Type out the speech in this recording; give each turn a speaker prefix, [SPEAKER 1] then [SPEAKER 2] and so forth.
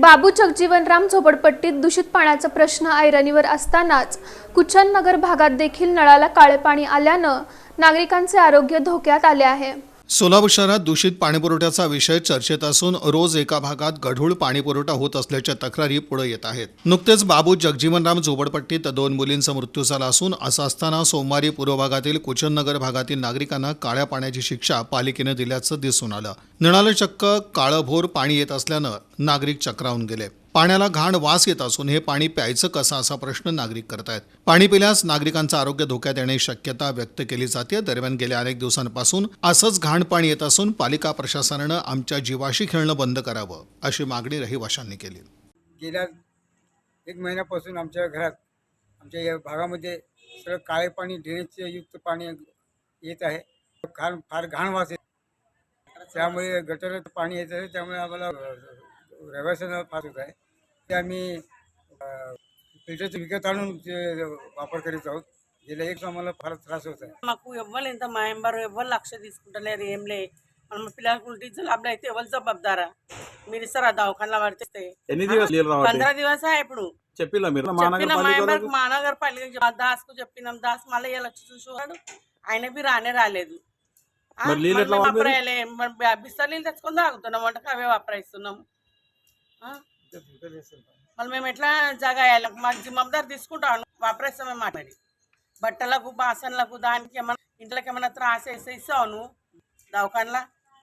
[SPEAKER 1] बाबू जगजीवनराम झोपडपट्टीत दूषित पाण्याचा प्रश्न ऐरणीवर असतानाच कुचन नगर भागात देखील नळाला काळे पाणी आल्यानं नागरिकांचे आरोग्य धोक्यात आले आहे.
[SPEAKER 2] सोलापूर शहरात दूषित पाणीपुरवठ्याचा विषय चर्चेत असून रोज एका भागात गढूळ पाणीपुरवठा होत असल्याच्या तक्रारी पुढे येत आहेत. नुकतेच बाबू जगजीवनराम झोपडपट्टीत दोन मुलींचा मृत्यू झाला असून असं असताना सोमवारी पूर्व भागातील कुचननगर भागातील नागरिकांना काळ्या पाण्याची शिक्षा पालिकेनं दिल्याचं दिसून आलं. नळाला चक्क काळंभोर पाणी येत असल्यानं नागरिक चक्रावून गेले. पाण्याला घाण वास येत असून हे पाणी प्यायचं कसं असा प्रश्न नागरिक करतायत. पाणी पिल्यास नागरिकांचं आरोग्य धोक्यात येण्याची शक्यता व्यक्त केली जाते. दरम्यान गेल्या अनेक दिवसांपासून असंच घाण पाणी येत असून पालिका प्रशासनानं आमच्या जीवाशी खेळणं बंद करावं अशी मागणी रहिवाशांनी केली.
[SPEAKER 3] गेल्या एक महिन्यापासून आमच्या घरात आमच्या या भागामध्ये सगळं काळे पाणी ड्रेनेजचे युक्त पाणी येत आहे. घाण फार घाण वास येत त्यामुळे गटर पाणी येत आहे. त्यामुळे आम्हाला अ, रहिवाशांना फार होत आहे ते आम्ही फिल्टरचं विकत आणून ते वापर करीत आहोत गेल्या एक आम्हाला फार त्रास होत आहे
[SPEAKER 4] మాకు ఎవ్వరు మా ఎంబరు ఎవ్వరు లక్ష తీసుకుంటలేరు ఏం లే మనం పిల్లలకు ఉల్టీలు లాభలు అయితే ఎవరు జవాబుదారా మీరు ఇస్తారా దవాఖానలో పడితే
[SPEAKER 5] ఎన్ని దివసాలు నీళ్ళు రావాలి
[SPEAKER 4] పంద్ర దివసా ఇప్పుడు
[SPEAKER 5] చెప్పిల్లా మీరు
[SPEAKER 4] చెప్పిన మా
[SPEAKER 5] మహానగరపాలిక
[SPEAKER 4] ఎంబర్
[SPEAKER 5] వాళ్ళకు?
[SPEAKER 4] మహానగరపాలిక దాస్ కు చెప్పినాం దాస్ మళ్ళీ ఇలా వచ్చి చూసేవాడు ఆయన బి రానే రాలేదు ఆ,
[SPEAKER 5] మరి నీళ్ళు
[SPEAKER 4] మళ్ళీ
[SPEAKER 5] ఎట్లా
[SPEAKER 4] మేము
[SPEAKER 5] వాడారు?
[SPEAKER 4] వాపరాయాలి. మరి బి- బిస్సలు నీళ్ళు తెచ్చుకొని తాగుతున్నాం వంటకు అవే వాపరాయిస్తున్నాం ఆ? మళ్ళీ మేము ఎట్లా జగాయాలి? మాకు జిమ్మదారు తీసుకుంటాం వాపరేస్తామే మాట మరి. బట్టలకు బాసన్లకు దానికి ఏమన్నా ఇంట్లోకి ఏమన్నా త్రాసేసి ఇస్తావు నువ్వు? దవాఖానలా